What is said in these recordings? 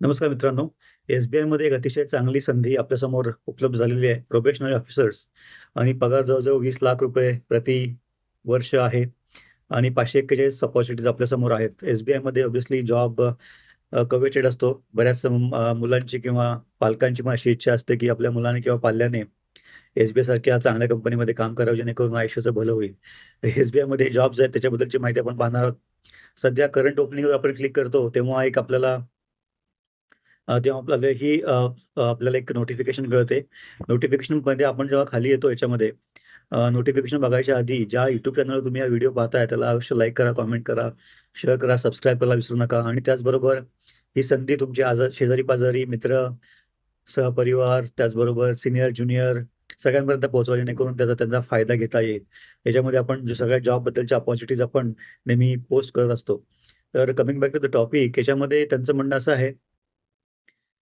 नमस्कार मित्रांनो. एस-बी-आयमध्ये एक अतिशय चांगली संधी आपल्यासमोर उपलब्ध झालेली आहे. प्रोबेशनरी ऑफिसर्स आणि पगार जवळ-जवळ ₹20,00,000 प्रति वर्ष आहे आणि 541 अपॉर्च्युनिटीज आपल्यासमोर आहेत. एस-बी-आयमध्ये जॉब कवेटेड असतो. बऱ्याच मुलांची किंवा पालकांची पण अशी इच्छा असते, की आपल्या मुलाने किंवा पाल्याने एस-बी-आय सारख्या चांगल्या कंपनीमध्ये काम करावं, जेणेकरून आयुष्याचं भलं होईल. एस-बी-आयमध्ये जॉब्स आहेत, त्याच्याबद्दलची माहिती आपण पाहणार आहोत. सध्या करंट ओपनिंगवर आपण क्लिक करतो, तेव्हा एक आपल्याला तेव्हा आपल्याला ही आपल्याला एक नोटिफिकेशन कळते. नोटिफिकेशनमध्ये आपण जेव्हा खाली येतो याच्यामध्ये नोटिफिकेशन बघायच्या आधी ज्या युट्यूब चॅनलवर तुम्ही हा व्हिडिओ पाहताय, त्याला अवश्य लाईक करा, कमेंट करा, शेअर करा, सबस्क्राईब करायला विसरू नका आणि त्याचबरोबर ही संधी तुमच्या आज शेजारी-पाजारी, मित्र, सहपरिवार, त्याचबरोबर सिनियर ज्युनियर सगळ्यांपर्यंत पोहोचवा, जेणेकरून त्याचा त्यांचा फायदा घेता येईल. याच्यामध्ये आपण सगळ्या सगळ्या जॉबबद्दलच्या अपॉर्च्युनिटीज आपण नेहमी पोस्ट करत असतो. तर coming back to the topic याच्यामध्ये त्यांचं म्हणणं असं आहे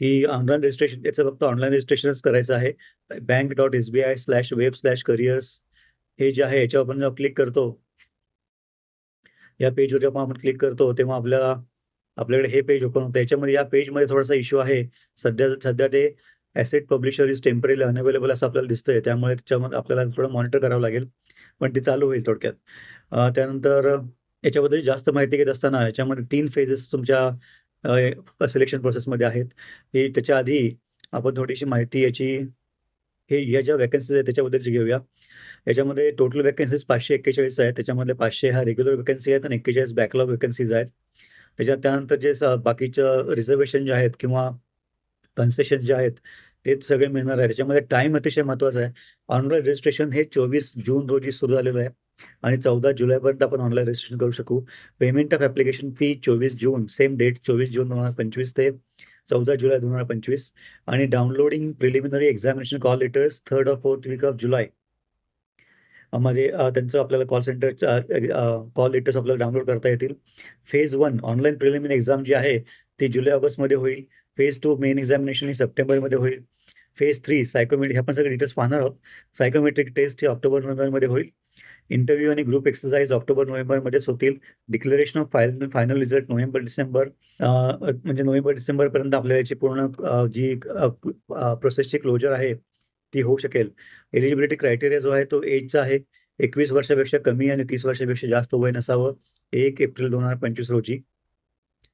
की ऑनलाईन रजिस्ट्रेशन याचं फक्त ऑनलाईन रजिस्ट्रेशनच करायचं आहे. Bank dot SBI slash web slash careers हे जे आहे याच्यावर आपण जेव्हा क्लिक करतो या पेजवर जेव्हा आपण क्लिक करतो, तेव्हा आपल्याला आपल्याकडे हे पेज ओपन होतं. याच्यामध्ये या पेजमध्ये थोडासा इश्यू आहे. सध्या सध्या ते asset publisher is temporary unavailable असं आपल्याला दिसतंय. त्यामुळे त्याच्यामध्ये आपल्याला थोडं मॉनिटर करावं लागेल. पण ते चालू होईल थोडक्यात. त्यानंतर याच्याबद्दल जास्त माहिती घेत असताना याच्यामध्ये तीन फेजेस तुमच्या सिलेक्शन प्रोसेसमध्ये आहेत. हे त्याच्या आधी आपण थोडीशी माहिती याची हे या ज्या वॅकन्सीज आहेत त्याच्याबद्दलची घेऊया. याच्यामध्ये टोटल वॅकन्सीज पाचशे एक्केचाळीस आहेत. त्याच्यामध्ये पाचशे ह्या रेग्युलर वॅकन्सी आहेत आणि 41 बॅकलॉग वॅकन्सीज आहेत. त्याच्यात त्यानंतर जे स बाकीचं रिझर्वेशन जे आहेत किंवा कन्सेशन जे आहेत, तेच सगळे मिळणार आहे त्याच्यामध्ये टाईम अतिशय महत्त्वाचा आहे. ऑनलाईन रजिस्ट्रेशन हे 24 जून रोजी सुरू झालेलं आहे आणि 14 जुलैपर्यंत आपण ऑनलाईन रजिस्ट्रेशन करू शकू. Payment of application fee 24 June same date 24 June 2025 ते 14 जुलै 2025 आणि downloading preliminary examination call letters third of fourth week of July मध्ये त्यांचं आपल्याला कॉल सेंटरच्या कॉल लेटर्स आपल्याला डाउनलोड करता येतील. Phase one online preliminary exam जी आहे, ती जुलै-ऑगस्टमध्ये होईल. फेज टू मेन एक्झामिनेशन ही सप्टेंबरमध्ये होईल. फेज थ्री सायकोमेट्रिक हे आपण सगळे डिटेल्स पाहणार आहोत. सायकोमेट्रिक टेस्ट ही ऑक्टोबर-नोव्हेंबरमध्ये होईल. इंटरव्ह्यू आणि ग्रुप एक्सरसाइज ऑक्टोबर-नोव्हेंबरमध्येच होतील. Declaration of final final result November December म्हणजे नोव्हेंबर-डिसेंबरपर्यंत आपल्याला याची पूर्ण जी प्रोसेसची क्लोजर आहे, ती होऊ शकेल. एलिजिबिलिटी क्रायटेरिया जो आहे तो एजचा आहे. 21 वर्षापेक्षा कमी आणि तीस वर्षापेक्षा जास्त वय नसावं. एक एप्रिल 2025 रोजी.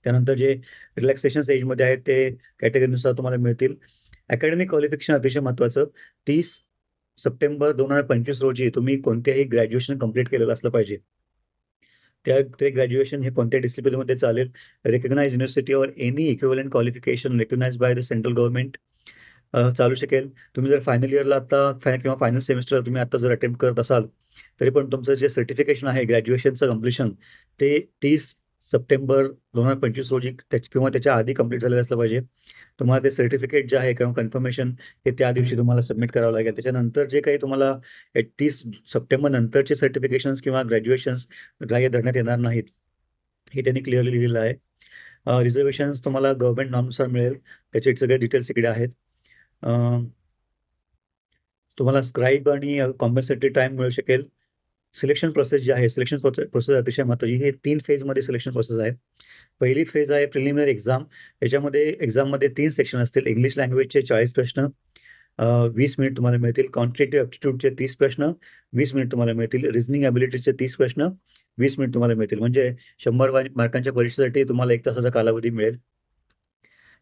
त्यानंतर जे रिलॅक्सेशन एजमध्ये आहेत ते कॅटेगरीनुसार तुम्हाला मिळतील. अकॅडमिक क्वालिफिकेशन अतिशय महत्त्वाचं. तीस सप्टेंबर 2025 रोजी तुम्ही कोणत्याही ग्रॅज्युएशन कंप्लीट केलेलं असलं पाहिजे. त्या ते ग्रॅज्युएशन हे कोणत्या डिसिप्लिनमध्ये चालेल. Recognise university or any equivalent qualification recognised by the central government चालू शकेल. तुम्ही जर फायनल इयरला आता फाय किंवा फायनल सेमिस्टर तुम्ही आता जर अटेम्प्ट करत असाल, तरी पण तुमचं जे सर्टिफिकेशन आहे ग्रॅज्युएशनचं कम्प्लिशन ते तीस सप्टेंबर 2025 रोजी त्याच किंवा त्याच्या आधी कंप्लीट झालेलं असलं पाहिजे. तुम्हाला ते सर्टिफिकेट जे आहे किंवा कन्फर्मेशन हे त्या दिवशी तुम्हाला सबमिट करावं लागेल. त्याच्यानंतर जे काही तुम्हाला 30 सप्टेंबर नंतरचे सर्टिफिकेशन्स किंवा ग्रॅज्युएशन्स ग्राह्य धरण्यात येणार नाहीत. हे त्यांनी क्लिअरली लिहिलेलं आहे. अ, रिझर्व्हेशन्स तुम्हाला गव्हर्नमेंट नॉर्मनुसार मिळेल. त्याचे सगळे डिटेल्स इकडे आहेत. तुम्हाला स्क्राईब आणि कॉम्पेन्सेटरी टाईम मिळू शकेल. सिलेक्शन प्रोसेस जी आहे, सिलेक्शन प्रोसे प्रोसेस अतिशय महत्त्वाची. हे तीन फेजमध्ये सिलेक्शन प्रोसेस आहे. पहिली फेज आहे प्रिलिमिनरी एक्झाम. याच्यामध्ये एक्झाममध्ये तीन सेक्शन असतील. इंग्लिश लँग्वेजचे 40 प्रश्न, वीस मिनिट तुम्हाला मिळतील. क्वांटिटेटिव्ह ॲप्टिट्यूडचे तीस प्रश्न, वीस मिनिट तुम्हाला मिळतील. रिझनिंग ॲबिलिटीचे तीस प्रश्न, वीस मिनिट तुम्हाला मिळतील. म्हणजे शंभर मार्कांच्या परीक्षेसाठी तुम्हाला एक तासाचा कालावधी मिळेल.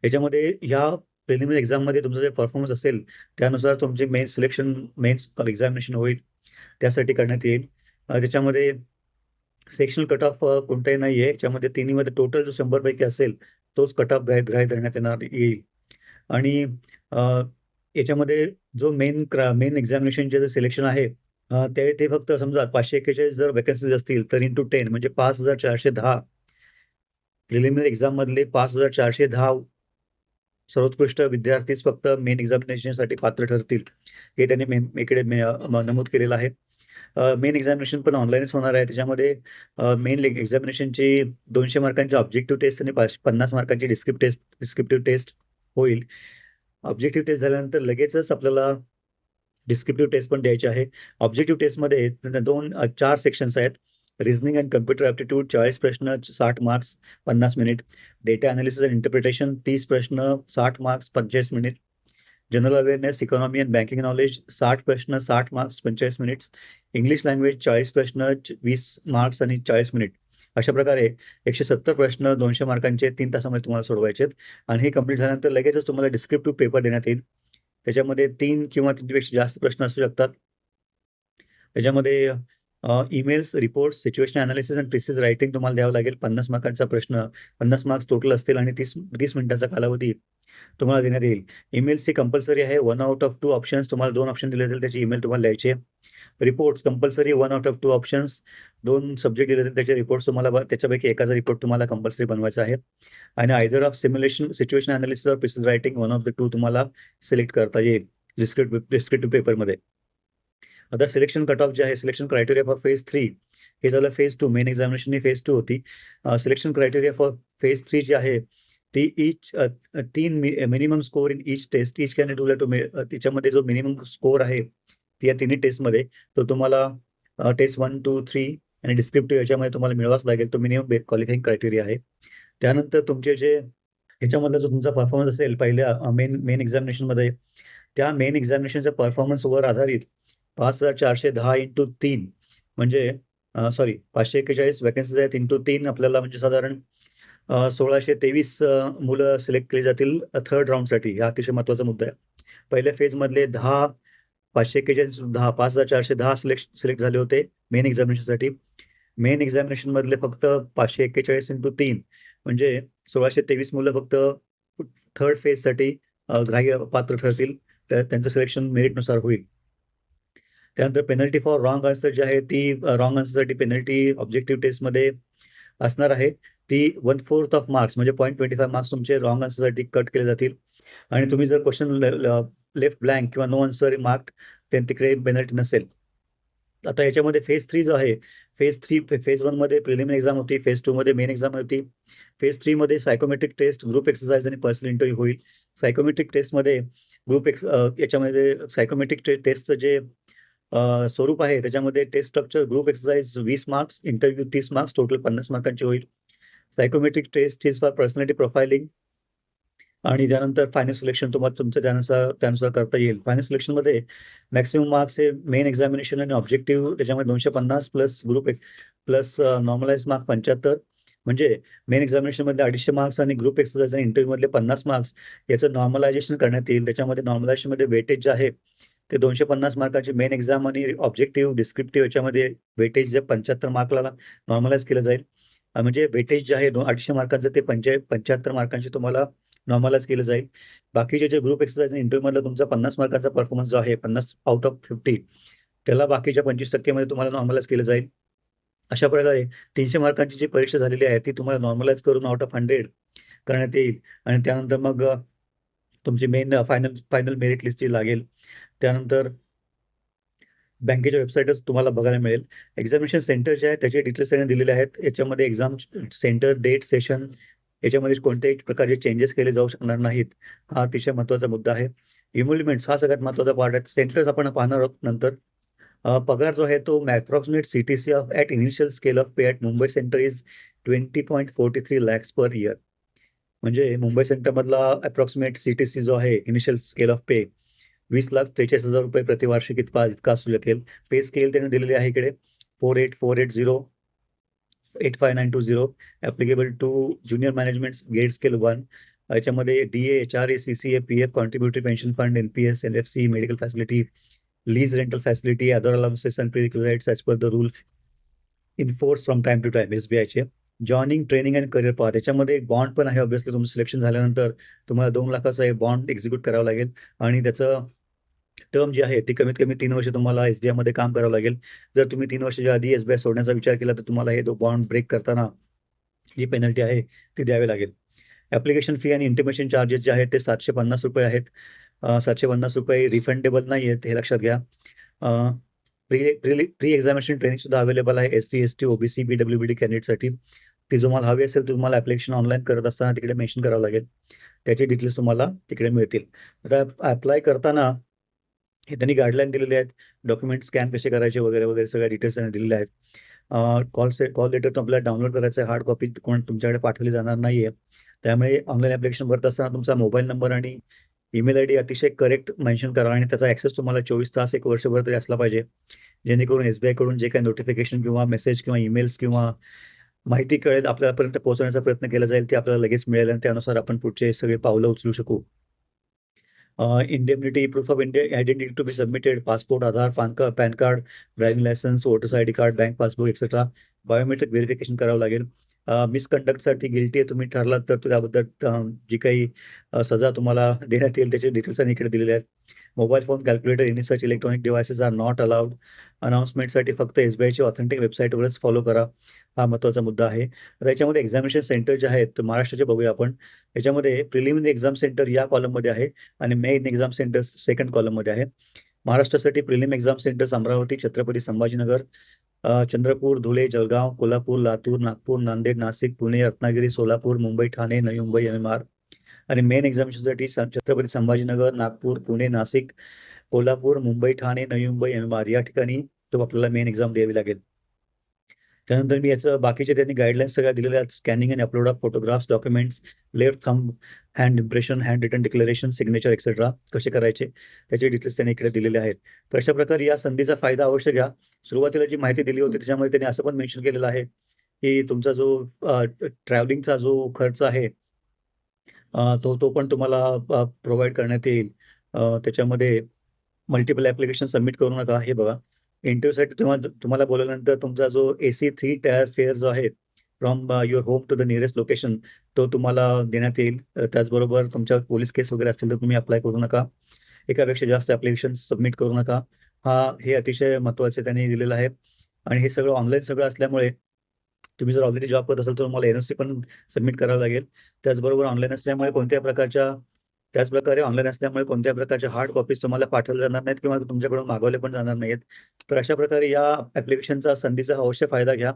याच्यामध्ये ह्या प्रिलिमिनरी एक्झाममध्ये तुमचा जे परफॉर्मन्स असेल, त्यानुसार तुमचे मेन सिलेक्शन मेन्स एक्झामिनेशन होईल. त्यासाठी करण्यात येईल. त्याच्यामध्ये सेक्शनल कट ऑफ कोणताही नाही आहे. याच्यामध्ये तिन्हीमध्ये टोटल जो 100 पैकी असेल, तोच कट ऑफ ग्राह्य ग्राह्य धरण्यात येणार येईल. आणि याच्यामध्ये जो मेन क्रा मेन एक्झामिनेशनचे जे सिलेक्शन आहे ते ते फक्त समजा 541 जर व्हॅकन्सीज असतील, तर इंटू टेन म्हणजे 5410 प्रिलिमिनरी एक्झाममधले 5410 सर्वोत्कृष्ट विद्यार्थीच फक्त मेन एक्झामिनेशनसाठी पात्र ठरतील. हे त्यांनी मेन इकडे मे नमूद केलेलं आहे. मेन एक्झामिनेशन पण ऑनलाईनच होणार आहे. त्याच्यामध्ये मेन एक्झामिनेशनची दोनशे मार्कांची ऑब्जेक्टिव्ह टेस्ट आणि पाच 50 मार्कांची डिस्क्रिप्ट टेस्ट डिस्क्रिप्टिव्ह टेस्ट होईल. ऑब्जेक्टिव्ह टेस्ट झाल्यानंतर लगेचच आपल्याला डिस्क्रिप्टिव्ह टेस्ट पण द्यायची आहे. ऑब्जेक्टिव्ह टेस्टमध्ये 2 4 सेक्शन्स आहेत. रिझनिंग अँड कम्प्युटर ॲप्टिट्यूड चाळीस प्रश्न साठ मार्क्स पन्नास minute data analysis and interpretation तीस प्रश्न साठ मार्क्स पंचेचाळीस minute general awareness economy and banking knowledge साठ प्रश्न साठ मार्क्स पंचेचाळीस मिनिट्स इंग्लिश लँग्वेज चाळीस प्रश्न वीस मार्क्स आणि चाळीस मिनिट अशा प्रकारे एकशे सत्तर प्रश्न दोनशे मार्कांचे तीन तासामध्ये तुम्हाला सोडवायचे आहेत. आणि हे कंप्लीट झाल्यानंतर लगेचच तुम्हाला डिस्क्रिप्टिव्ह पेपर देण्यात येईल. त्याच्यामध्ये तीन किंवा तीनपेक्षा जास्त प्रश्न असू शकतात. त्याच्यामध्ये emails reports situation analysis and precis writing तुम्हाला द्यावं लागेल. पन्नास मार्कांचा प्रश्न पन्नास मार्क्स टोटल असतील आणि तीस तीस मिनिटाचा कालावधी तुम्हाला देण्यात येईल. ईमेल्स ही कंपल्सरी आहे. One out of two options तुम्हाला दोन ऑप्शन दिले जातील त्याची ईमेल तुम्हाला द्यायची. Reports compulsory one out of two options दोन सब्जेक्ट दिले जातील त्याचे रिपोर्ट्स तुम्हाला त्याच्यापैकी एकाचा रिपोर्ट तुम्हाला कंपल्सरी बनवायचा आहे. आणि either of simulation situation analysis of precis writing one of the two तुम्हाला सिलेक्ट करता येईल. डिस्क्रिप्टिव्ह डिस्क्रिप्टिव्ह पेपरमध्ये. आता सिलेक्शन कट ऑफ जे आहे selection criteria for phase three हे झालं फेज टू मेन एक्झामिनेशन ही फेज टू होती. Selection criteria for phase three जी आहे ती इच तीन minimum score in each test each candidate to तिच्यामध्ये जो मिनिमम स्कोर आहे ती या तिन्ही टेस्टमध्ये तो तुम्हाला टेस्ट वन टू थ्री आणि डिस्क्रिप्टिव्ह याच्यामध्ये तुम्हाला मिळवाच लागेल. तो मिनिमम क्वालिफाईंग क्रायटेरिया आहे. त्यानंतर तुमचे जे ह्याच्यामधला जो तुमचा परफॉर्मन्स असेल पहिल्या मेन मेन एक्झामिनेशनमध्ये त्या मेन एक्झामिनेशनच्या परफॉर्मन्सवर आधारित पाच हजार चारशे दहा इंटू तीन म्हणजे सॉरी पाचशे एक्केचाळीस वॅकन्सीज आहेत. इंटू तीन आपल्याला म्हणजे साधारण सोळाशे तेवीस मुलं सिलेक्ट केली जातील थर्ड राऊंडसाठी हा अतिशय महत्त्वाचा मुद्दा आहे. पहिल्या फेजमधले दहा पाचशे एक्केचाळीस दहा पाच हजार चारशे दहा सिलेक्ट सिलेक्ट झाले होते मेन एक्झामिनेशनसाठी मेन एक्झामिनेशनमधले फक्त पाचशे एक्केचाळीस इंटू तीन म्हणजे सोळाशे तेवीस मुलं फक्त थर्ड फेजसाठी ग्राह्य पात्र ठरतील. तर त्यांचं सिलेक्शन मेरिटनुसार होईल. त्यानंतर पेनल्टी फॉर रॉंग आन्सर जी आहे ती रॉंग आन्सरसाठी पेनल्टी ऑब्जेक्टिव्ह टेस्टमध्ये असणार आहे. ती वन फोर्थ ऑफ मार्क्स म्हणजे पॉईंट ट्वेंटी फाय मार्क्स तुमचे रॉंग आन्सरसाठी कट केले जातील. आणि तुम्ही जर क्वेश्चन लेफ्ट ब्लँक किंवा नो आन्सर मार्क तिकडे पेनल्टी नसेल. आता याच्यामध्ये फेज थ्री जो आहे फेज थ्री फेज वनमध्ये प्रिलिमिनरी एक्झाम होती फेज टूमध्ये मेन एक्झाम होती. फेज थ्रीमध्ये सायकोमेट्रिक टेस्ट ग्रुप एक्सरसाइज आणि पर्सनल इंटरव्ह्यू होईल. सायकोमेट्रिक टेस्टमध्ये ग्रुप एक्स याच्यामध्ये सायकोमेट्रिक टे टेस्टचं जे स्वरूप आहे. त्याच्यामध्ये टेस्ट स्ट्रक्चर ग्रुप एक्सरसाइज वीस मार्क्स इंटरव्ह्यू तीस मार्क्स टोटल पन्नास मार्कांची होईल. Psychometric test is for personality profiling आणि त्यानंतर फायनल सिलेक्शन तुम्हाला तुमचं त्यानुसार त्यानुसार करता येईल. फायनल सिलेक्शनमध्ये मॅक्सिमम मार्क्स हे मेन एक्झामिनेशन आणि ऑब्जेक्टिव्ह त्याच्यामध्ये दोनशे पन्नास plus group plus normalise mark पंच्याहत्तर. म्हणजे मेन एक्झामिनेशनमध्ये अडीचशे मार्क्स आणि ग्रुप एक्सरसाइज आणि इंटरव्ह्यूमधले पन्नास मार्क्स याचं नॉर्मलायझेशन करण्यात येईल. त्याच्यामध्ये नॉर्मलायझेशनमध्ये वेटेज जे आहे ते दोनशे पन्नास मार्काचे मेन एक्झाम आणि ऑब्जेक्टिव्ह डिस्क्रिप्टिव्ह याच्यामध्ये वेटेज जे पंच्याहत्तर मार्कला नॉर्मलाइज केलं जाईल. म्हणजे वेटेज जे आहे दोन अडीचशे मार्कांचं ते पंचे पंच्याहत्तर मार्कांचे तुम्हाला नॉर्मलाइज केलं जाईल. बाकीचे जे ग्रुप एक्सरसाइज आणि इंटरव्ह्यूमधला तुमचा पन्नास मार्काचा परफॉर्मन्स जो आहे पन्नास आउट ऑफ फिफ्टी त्याला बाकीच्या पंचवीस टक्केमध्ये तुम्हाला नॉर्मलाइज केलं जाईल. अशा प्रकारे तीनशे मार्कांची जी परीक्षा झालेली आहे ती तुम्हाला नॉर्मलाइज करून आउट ऑफ हंड्रेड करण्यात येईल. आणि त्यानंतर मग तुमची main final final merit list जी लागेल त्यानंतर बँकेच्या वेबसाईटच तुम्हाला बघायला मिळेल. एक्झामिनेशन सेंटर जे आहे त्याचे डिटेल्स त्यांनी दिलेले आहेत. याच्यामध्ये एक्झाम सेंटर डेट सेशन याच्यामध्ये कोणत्याही प्रकारचे चेंजेस केले जाऊ शकणार नाहीत. हा अतिशय महत्त्वाचा मुद्दा आहे. इम्प्लिमेंट्स हा सगळ्यात महत्त्वाचा पार्ट आहे. सेंटर्स आपण पाहणार आहोत नंतर. पगार जो आहे तो approximate C T C of at initial scale of pay at Mumbai centre is twenty point forty three lakhs per year म्हणजे मुंबई सेंटरमधला अप्रॉक्सिमेट सी टी सी जो आहे इनिशियल स्केल ऑफ पे वीस लाख त्रेचाळीस हजार रुपये प्रतिवार्षिक इतका इतका असू शकेल. पे स्केल त्याने दिलेली आहे इकडे. Four eight four eight zero eight five nine two zero applicable to junior management grade scale one याच्यामध्ये D H R A C C A P F contributory pension fund N P S L F C medical facility lease rental facility other allowances and perquisites as per the rule in force from time to time S B आयचे joining training and career path त्याच्यामध्ये एक bond पण आहे obviously तुमचं selection झाल्यानंतर तुम्हाला दोन लाखाचा एक बॉन्ड एक्झिक्यूट करावं लागेल. आणि त्याचं टर्म जी आहे ती कमीत कमी तीन वर्ष तुम्हाला एस बी काम करावं लागेल. जर तुम्ही तीन वर्षाच्या आधी एस बी आय सोडण्याचा विचार केला तर तुम्हाला हे दो बॉन्ड ब्रेक करताना जी पेनल्टी आहे ती द्यावी लागेल. ॲप्लिकेशन फी आणि इंटिमेशन चार्जेस जे आहेत ते सातशे पन्नास रुपये आहेत. सातशे पन्नास रुपये रिफंडेबल नाही आहेत हे लक्षात घ्या. Pre pre pre examination training सुद्धा अवेलेबल आहे S C S T OBC B W B D कॅन्डिडेटसाठी ती तुम्हाला हवी असेल तर तुम्हाला ॲप्लिकेशन ऑनलाईन करत असताना तिकडे मेन्शन करावं लागेल त्याचे डिटेल्स तुम्हाला तिकडे मिळतील आता अप्लाय करताना हे त्यांनी गाईडलाईन दिलेले आहेत डॉक्युमेंट स्कॅन कसे करायचे वगैरे वगैरे सगळ्या डिटेल्स त्यांनी दिलेले आहेत कॉल से कॉल लेटर आपल्याला डाउनलोड करायचं आहे. हार्ड कॉपी कोण तुमच्याकडे पाठवली जाणार नाहीये. त्यामुळे ऑनलाईन ॲप्लिकेशन भरत असताना तुमचा मोबाईल नंबर आणि ईमेल आयडी अतिशय करेक्ट मेन्शन करा आणि त्याचा ॲक्सेस तुम्हाला 24 तास, एक वर्षभर तरी असला पाहिजे. जेणेकरून एस-बी-आयकडून जे काही नोटिफिकेशन किंवा मेसेज किंवा ईमेल्स किंवा माहिती कळेल आपल्यापर्यंत पोहोचवण्याचा प्रयत्न केला जाईल, ती आपल्याला लगेच मिळेल आणि त्यानुसार आपण पुढचे सगळे पावलं उचलू शकू. Indemnity, proof of India identity to be submitted, passport, Aadhaar, PAN card PAN card, driving licence, voters ID card, bank passbook etcetera. Biometric verification करावं लागेल. मिसकंडक्टसाठी गिल्टी आहे तुम्ही ठरलात तर त्याबद्दल जी काही सजा तुम्हाला देण्यात येईल त्याचे डिटेल्स आणि इकडे दिलेले आहेत. Mobile phone, calculator, any such electronic devices are not allowed. अनाउन्समेंटसाठी फक्त एस-बी-आयची ऑथेंटिक वेबसाईटवरच फॉलो करा. हा महत्त्वाचा मुद्दा आहे. तर याच्यामध्ये एक्झामिनेशन सेंटर जे आहेत, महाराष्ट्राचे बघूया आपण. याच्यामध्ये प्रिलिमिनरी एक्झाम सेंटर या कॉलममध्ये आहे आणि मेन एक्झाम सेंटर सेकंड कॉलममध्ये आहे. महाराष्ट्रासाठी prelim exam centres Amravati, Chhatrapati Sambhajinagar, Chandrapur, Dhule, Jalgaon, Kolhapur, Latur, Nagpur, Nanded, Nashik, Pune, Ratnagiri, Solapur, Mumbai, Thane, Navi Mumbai, M R आणि मेन एक्झामिनेशनसाठी Chhatrapati Sambhajinagar, Nagpur, Pune, Nashik, Kolhapur, Mumbai, Thane, Navi Mumbai, M R या ठिकाणी तो आपल्याला मेन एक्झाम द्यावी लागेल. त्यानंतर मी याचं बाकीचे त्यांनी गाईडलाईन्स सगळ्या दिलेल्या आहेत. स्कॅनिंग आणि upload of photographs, documents, left thumb, hand impression, handwritten declaration, signature etcetera कसे करायचे त्याचे डिटेल्स त्यांनी इकडे दिलेले आहेत. तर अशा प्रकारे या संधीचा फायदा अवश्य घ्या. सुरुवातीला जी माहिती दिली होती त्याच्यामध्ये त्यांनी असं पण मेन्शन केलेलं आहे, की तुमचा जो ट्रॅव्हलिंगचा जो खर्च आहे तो तो पण तुम्हाला प्रोव्हाइड करण्यात येईल. त्याच्यामध्ये मल्टिपल ऍप्लिकेशन सबमिट करू नका. हे बघा इंटरव्ह्यूसाठी तुम्हाला तुम्हाला बोलल्यानंतर तुमचा जो एसी थ्री टायर फेअर जो आहे from your home to the nearest location तो तुम्हाला देण्यात येईल. त्याचबरोबर तुमच्या पोलीस केस वगैरे असतील तर तुम्ही अप्लाय करू नका. एकापेक्षा जास्त ॲप्लिकेशन सबमिट करू नका. हा हे अतिशय महत्त्वाचे त्यांनी दिलेलं आहे आणि हे सगळं ऑनलाईन सगळं असल्यामुळे तुम्ही जर ऑलरेडी जॉब करत असाल तर तुम्हाला एन-ओ-सी पण सबमिट करावं लागेल. त्याचबरोबर ऑनलाईन असल्यामुळे कोणत्या प्रकारच्या त्याचप्रकारे ऑनलाईन असल्यामुळे कोणत्या प्रकारच्या हार्ड कॉपीज तुम्हाला पाठवल्या जाणार नाहीत किंवा तुमच्याकडून मागवले पण जाणार नाहीत तर अशा प्रकारे या ऍप्लिकेशनचा संधीचा अवश्य फायदा घ्या.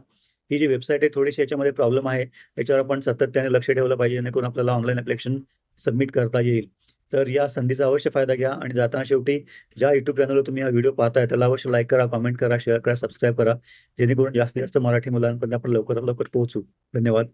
ही जी वेबसाईट आहे थोडीशी याच्यामध्ये प्रॉब्लेम आहे. याच्यावर आपण सातत्याने लक्ष ठेवलं पाहिजे जेणेकरून आपल्याला ऑनलाईन ऍप्लिकेशन सबमिट करता येईल. तर या संधीचा अवश्य फायदा घ्या आणि जाताना शेवटी ज्या युट्यूब चॅनलवर तुम्ही हा व्हिडिओ पाहताय त्याला अवश्य लाईक करा, कमेंट करा, शेअर करा, सबस्क्राईब करा. जेणेकरून जास्तीत जास्त मराठी मुलांपर्यंत आपण लवकरात लवकर पोहोचू. धन्यवाद.